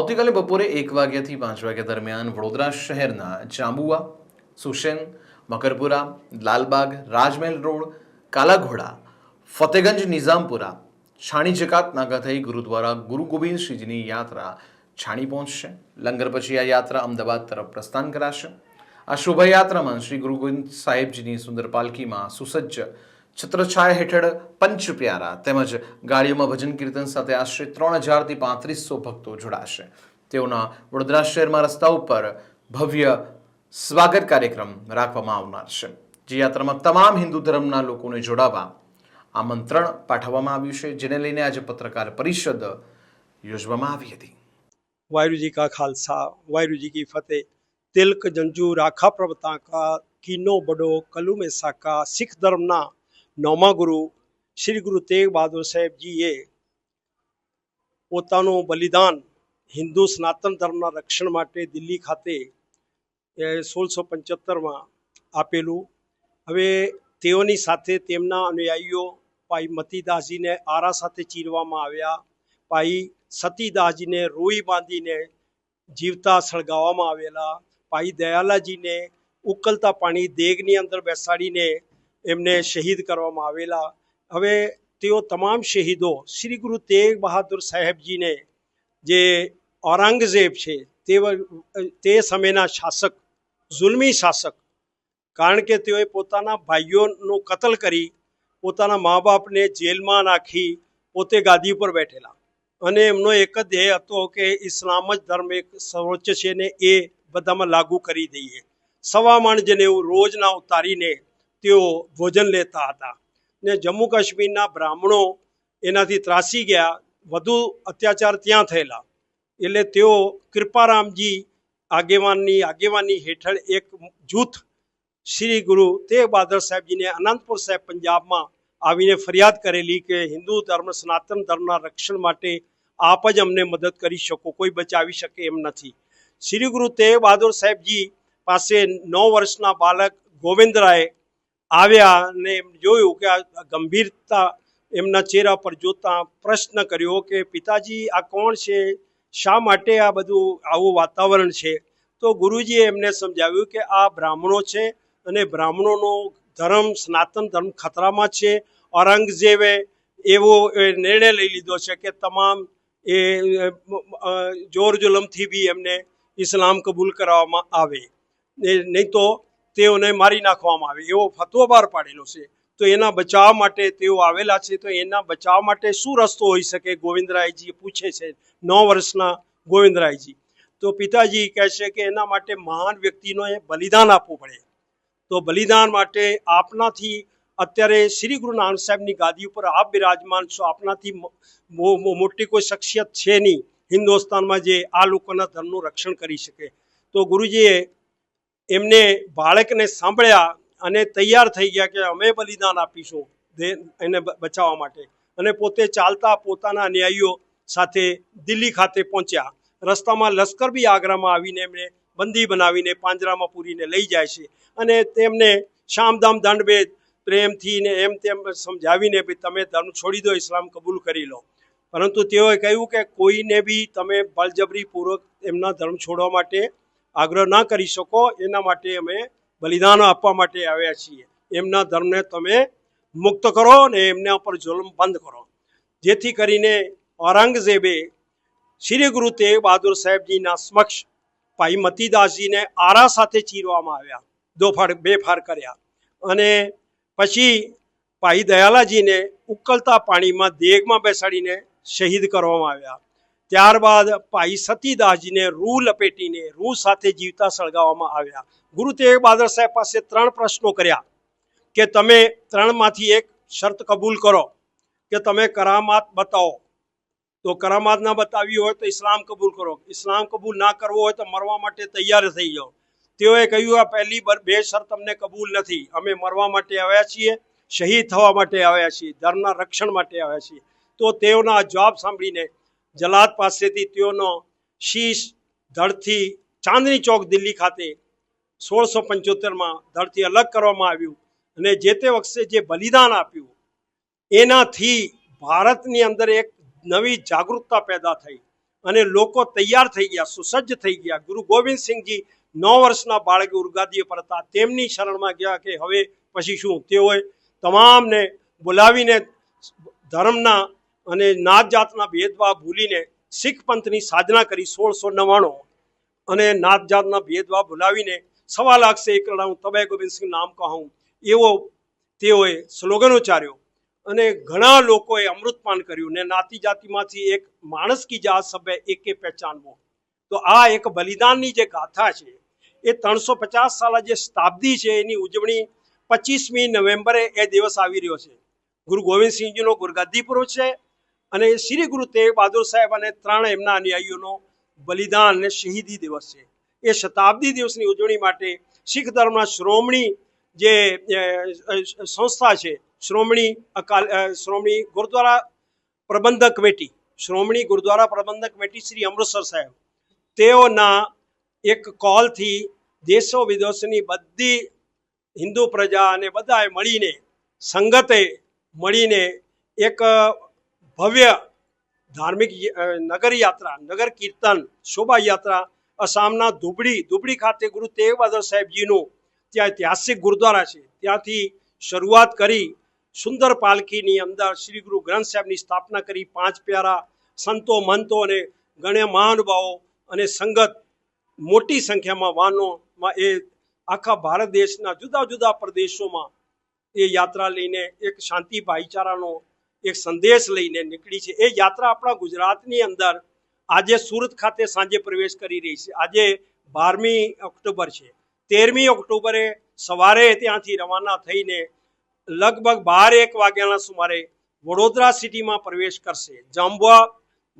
આવતીકાલે બપોરે એક વાગ્યાથી પાંચ વાગ્યા દરમિયાન વડોદરા શહેરના જાંબુઆ સુશેન, મકરપુરા, લાલબાગ, રાજમહેલ રોડ, કાલાઘોડા, ફતેગંજ, નિઝામપુરા, છાણી જકાત નાગા થઈ ગુરુદ્વારા ગુરુ ગોવિંદ શ્રીજીની યાત્રા છાણી પહોંચશે. લંગર પછી આ યાત્રા અમદાવાદ તરફ પ્રસ્થાન કરાશે. આ શોભાયાત્રામાં શ્રી ગુરુ ગોવિંદ સાહેબજીની સુંદર પાલખીમાં સુસજ્જ છત્રછાયા હેઠળ પંચ પ્યારા તેમજ ગાડીઓમાં ભજન કીર્તન સાથે આશરે ત્રણ હજારથી પાંત્રીસો ભક્તો જોડાશે. તેઓના વડોદરા શહેરમાં રસ્તા ઉપર ભવ્ય સ્વાગત કાર્યક્રમ રાખવામાં આવનાર છે. જે યાત્રામાં તમામ હિન્દુ ધર્મના લોકોને જોડાવા આમંત્રણ પાઠવવામાં આવ્યું છે, જેને લઈને આજે પત્રકાર પરિષદ યોજવામાં આવી હતી. વાયરુજી કા ખાલસા, વાયરુજી કી ફતેહ, તિલક જંજુ, રાખા પ્રવતા કા કીનો બડો, કલુમે સાકા, શીખ ધર્મના નવમા ગુરુ શ્રી ગુરુ તેગ બહાદુર સાહેબજીએ પોતાનું બલિદાન હિન્દુ સનાતન ધર્મના રક્ષણ માટે દિલ્હી ખાતે સોળસો પંચોતેરમાં આપેલું. હવે તેઓની સાથે તેમના અનુયાયીઓ ભાઈ મતીદાસજીને આરા સાથે ચીરવામાં આવ્યા. ભાઈ સતીદાસજીને રોઈ બાંધીને જીવતા સળગાવવામાં આવેલા. ભાઈ દયાલાજીને ઉકલતા પાણી દેગની અંદર બેસાડીને એમને શહીદ કરવામાં આવેલા. હવે તેઓ તમામ શહીદો, શ્રી ગુરુ તેગ બહાદુર સાહેબજીને જે ઔરંગઝેબ છે, તે તે સમયના શાસક જુલમી શાસક, કારણ કે તેઓએ પોતાના ભાઈઓનું કતલ કરી, પોતાના મા બાપને જેલમાં નાખી, પોતે ગાદી ઉપર બેઠેલા. અને એમનો એક જ ધ્યેય હતો કે ઇસ્લામ જ ધર્મ એક સર્વોચ્ચ છે ને એ બધામાં લાગુ કરી દઈએ. સવા મણ એવું રોજના ઉતારીને તેઓ ભોજન લેતા હતા. ને જમ્મુ કાશ્મીરના બ્રાહ્મણો એનાથી ત્રાસી ગયા. વધુ અત્યાચાર ત્યાં થયેલા. એટલે તેઓ કૃપારામજી આગેવાનની આગેવાની હેઠળ એક જૂથ શ્રી ગુરુ તેગ બહાદર સાહેબજીને અનંતપુર સાહેબ પંજાબમાં આવીને ફરિયાદ કરેલી કે હિન્દુ ધર્મ, સનાતન ધર્મના રક્ષણ માટે આપ જ અમને મદદ કરી શકો. કોઈ બચાવી શકે એમ નથી. શ્રી ગુરુ તેગ બહાદુર સાહેબજી પાસે નવ વર્ષના બાળક ગોવિંદરાય આવ્યા અને જોયું કે આ ગંભીરતા એમના ચહેરા પર જોતા પ્રશ્ન કર્યો કે, પિતાજી, આ કોણ છે? શા માટે આ બધું આવું વાતાવરણ છે? તો ગુરુજીએ એમને સમજાવ્યું કે, આ બ્રાહ્મણો છે અને બ્રાહ્મણોનો ધર્મ, સનાતન ધર્મ ખતરામાં છે. ઔરંગઝેબે એવો નિર્ણય લઈ લીધો છે કે તમામ એ જોર જુલમથી બી એમને ઇસ્લામ કબૂલ કરવામાં આવે. નહીં તો તેઓને મારી નાખવામાં આવે, એવો ફતવો બહાર પાડેલો છે. તો એના બચાવ માટે તેઓ આવેલા છે, તો એના બચાવ માટે શું રસ્તો હોઈ શકે? ગોવિંદરાયજી પૂછે છે, નવ વર્ષના ગોવિંદરાયજી. તો પિતાજી કહે છે કે એના માટે મહાન વ્યક્તિનો એ બલિદાન આપવું પડે. તો બલિદાન માટે આપનાથી અત્યારે શ્રી ગુરુ નાનક સાહેબની ગાદી ઉપર આપ બિરાજમાન છો. આપનાથી મોટી કોઈ શખ્સિયત છે નહીં. હિન્દુસ્તાનમાં જે આ લોકોના ધર્મનું રક્ષણ કરી શકે. તો ગુરુજીએ એમને બાળકને સાંભળ્યા અને તૈયાર થઈ ગયા કે અમે બલિદાન આપીશું એને બચાવવા માટે. અને પોતે ચાલતા પોતાના ન્યાયીઓ સાથે દિલ્હી ખાતે પહોંચ્યા. રસ્તામાં લશ્કર બી આગ્રામાં આવીને એમને બંદી બનાવીને પાંજરામાં પૂરીને લઈ જાય છે. અને તેમને શામધામ દંડભેદ પ્રેમથી ને એમ તેમ સમજાવીને ભાઈ તમે ધર્મ છોડી દો, ઇસ્લામ કબૂલ કરી લો. પરંતુ તેઓએ કહ્યું કે કોઈને બી તમે બળજબરીપૂર્વક એમના ધર્મ છોડવા માટે આગ્રહ ના કરી શકો, એના માટે અમે બલિદાન આપવા માટે આવ્યા છીએ. એમના ધર્મને તમે મુક્ત કરો ને એમના ઉપર જુલમ બંધ કરો. જેથી કરીને ઔરંગઝેબે શ્રી ગુરુ તેગ બહાદુર સાહેબજીના સમક્ષ ભાઈ મતીદાસજીને આરા સાથે ચીરવામાં આવ્યા દો ફાડ બે ફાર કર્યા અને પછી ભાઈ દયાલાજીને ઉકળતા પાણીમાં દેગમાં બેસાડીને શહીદ કરવામાં આવ્યા. ત્યારબાદ ભાઈ સતીદાસજીને રૂ લપેટીને રૂ સાથે જીવતા સળગાવવામાં આવ્યા. ગુરુ તેગ બહાદર સાહેબ પાસે ત્રણ પ્રશ્નો કર્યા કે તમે ત્રણમાંથી એક શરત કબૂલ કરો, કે તમે કરામાત બતાવો. તો કરામાત ના બતાવી હોય તો ઇસ્લામ કબૂલ કરો. ઇસ્લામ કબૂલ ના કરવો હોય તો મરવા માટે તૈયાર થઈ જાઓ. તેઓએ કહ્યું, આ પહેલી બે શરત અમને કબૂલ નથી. અમે મરવા માટે આવ્યા છીએ, શહીદ થવા માટે આવ્યા છીએ, ધર્મના રક્ષણ માટે આવ્યા છીએ. તો તેઓના જવાબ સાંભળીને જલાદ પાસેથી તેઓનો શીશ ધડથી ચાંદની ચોક દિલ્હી ખાતે સોળસો પંચોતેરમાં ધડથી અલગ કરવામાં આવ્યું અને જે તે વખતે જે બલિદાન આપ્યું, એનાથી ભારતની અંદર એક નવી જાગૃતતા પેદા થઈ અને લોકો તૈયાર થઈ ગયા, સુસજ્જ થઈ ગયા. ગુરુ ગોવિંદસિંહજી નવ વર્ષના બાળકે ઉર્ગાદીએ પર હતા તેમની શરણમાં ગયા કે હવે પછી શું? તેઓએ તમામને બોલાવીને ધર્મના અને નાત જાતના ભેદભાવ ભૂલીને શીખ પંથની સાધના કરી સોળસો નવ્વાણું. અને નાત જાતના ભેદભાવ ભૂલાવીને સવા લાખ સે એકડા હું તબે ગોવિંદસિંહ નામ કહું એવો તેઓએ સ્લોગન ઉચ્ચાર્યો. અને ઘણા લોકોએ અમૃતપાન કર્યું ને નાતી જાતિમાંથી એક માણસ કી જાત સભ્ય એકે પહેચાનવો. તો આ એક બલિદાનની જે ગાથા છે, એ ત્રણસો પચાસ સાલા જે શતાબ્દી છે એની ઉજવણી પચીસમી નવેમ્બરે એ દિવસ આવી રહ્યો છે. ગુરુ ગોવિંદસિંહજીનો ગુરગાદી છે અને શ્રી ગુરુ તેગ બહાદુર સાહેબ અને ત્રણ એમના અનુયાયીઓનો બલિદાન અને શહીદી દિવસ છે. એ શતાબ્દી દિવસની ઉજવણી માટે શીખ ધર્મના શ્રોમણી જે સંસ્થા છે, શ્રોમણી અકાલ શ્રોમણી ગુરુદ્વારા પ્રબંધક કમિટી, શ્રોમણી ગુરુદ્વારા પ્રબંધક કમિટી શ્રી અમૃતસર સાહેબ, તેઓના એક કોલથી દેશો વિદેશોની બધી હિન્દુ પ્રજા અને બધાએ મળીને, સંગતે મળીને એક ભવ્ય ધાર્મિક નગર યાત્રા નગર કીર્તન શોભાયાત્રા આસામના ધુબડી ધુબડી ખાતે ગુરુ તેગ બહાદુર સાહેબજીનું ત્યાં ઐતિહાસિક ગુરુદ્વારા છે. ત્યાંથી શરૂઆત કરી સુંદર પાલખીની અંદર શ્રી ગુરુ ગ્રંથ સાહેબની સ્થાપના કરી પાંચ પ્યારા સંતો, મંતો અને ગણ્યા મહાનુભાવો અને સંગત મોટી સંખ્યામાં વાહનોમાં એ આખા ભારત દેશના જુદા જુદા પ્રદેશોમાં એ યાત્રા લઈને એક શાંતિ ભાઈચારાનો એક સંદેશ લઈને નીકળી છે. એ યાત્રા આપણા ગુજરાતની અંદર આજે સુરત ખાતે સાંજે પ્રવેશ કરી રહી છે. આજે બારમી ઓક્ટોબર છે. તેરમી ઓક્ટોબરે સવારે ત્યાંથી રવાના થઈને લગભગ બાર એક વાગ્યાના સુમારે વડોદરા સિટીમાં પ્રવેશ કરશે. જાંબુઆ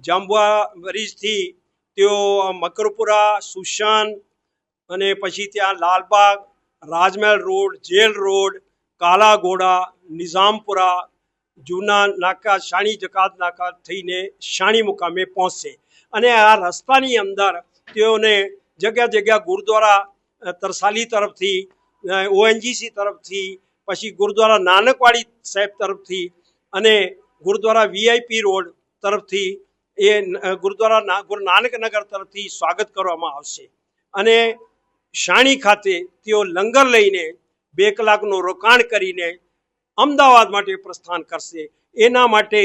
જાંબુઆ બ્રિજથી તેઓ મકરપુરા, સુશાન અને પછી ત્યાં Lalbagh, Rajmahal road, jail road, Kalaghoda, Nizampura જૂના નાકા, શાણી જકાત નાકા થઈને શાણી મુકામે પહોંચશે. અને આ રસ્તાની અંદર તેઓને જગ્યા જગ્યા ગુરુદ્વારા તરસાલી તરફથી ઓએનજીસી તરફથી, પછી ગુરુદ્વારા નાનકવાડી સાહેબ તરફથી અને ગુરુદ્વારા વીઆઈપી રોડ તરફથી એ ગુરુદ્વારા ગુરુ નાનકનગર તરફથી સ્વાગત કરવામાં આવશે. અને શાણી ખાતે તેઓ લંગર લઈને બે કલાકનું રોકાણ કરીને અમદાવાદ માટે પ્રસ્થાન કરશે. એના માટે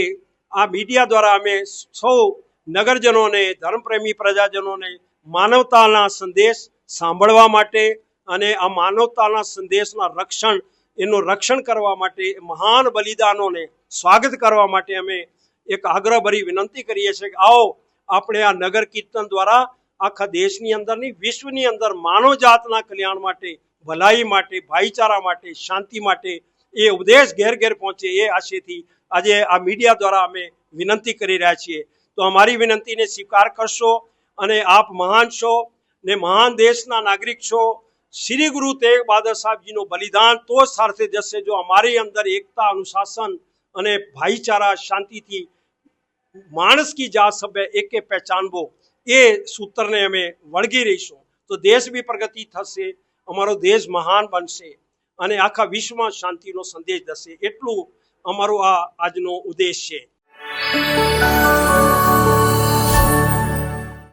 આ મીડિયા દ્વારા અમે સૌ નગરજનોને, ધર્મપ્રેમી પ્રજાજનોને માનવતાના સંદેશ સાંભળવા માટે અને આ માનવતાના સંદેશના રક્ષણ, એનું રક્ષણ કરવા માટે, મહાન બલિદાનોને સ્વાગત કરવા માટે અમે એક આગ્રહભરી વિનંતી કરીએ છીએ કે આવો આપણે આ નગર કીર્તન દ્વારા આખા દેશની અંદરની, વિશ્વની અંદર માનવ જાતના કલ્યાણ માટે, ભલાઈ માટે, ભાઈચારા માટે, શાંતિ માટે એ ઉપદેશ ઘેર ઘેર પહોંચે એ આશયથી આજે આ મીડિયા દ્વારા અમે વિનંતી કરી રહ્યા છીએ. તો અમારી વિનંતીને સ્વીકાર કરશો અને આપ મહાન છો ને મહાન દેશના નાગરિક છો. શ્રી ગુરુ તેગ બહાદર સાહેબજીનું બલિદાન તો જ સાર્થે જશે જો અમારી અંદર એકતા, અનુશાસન અને ભાઈચારા, શાંતિથી માણસ કી જાત સભ્ય એકે પહેચાનવો એ સૂત્રને અમે વળગી રહીશું. તો દેશ બી પ્રગતિ થશે, અમારો દેશ મહાન બનશે. અને આખા વિશ્વમાં શાંતિનો સંદેશ જશે એટલું અમારો આ આજનો ઉદ્દેશ છે.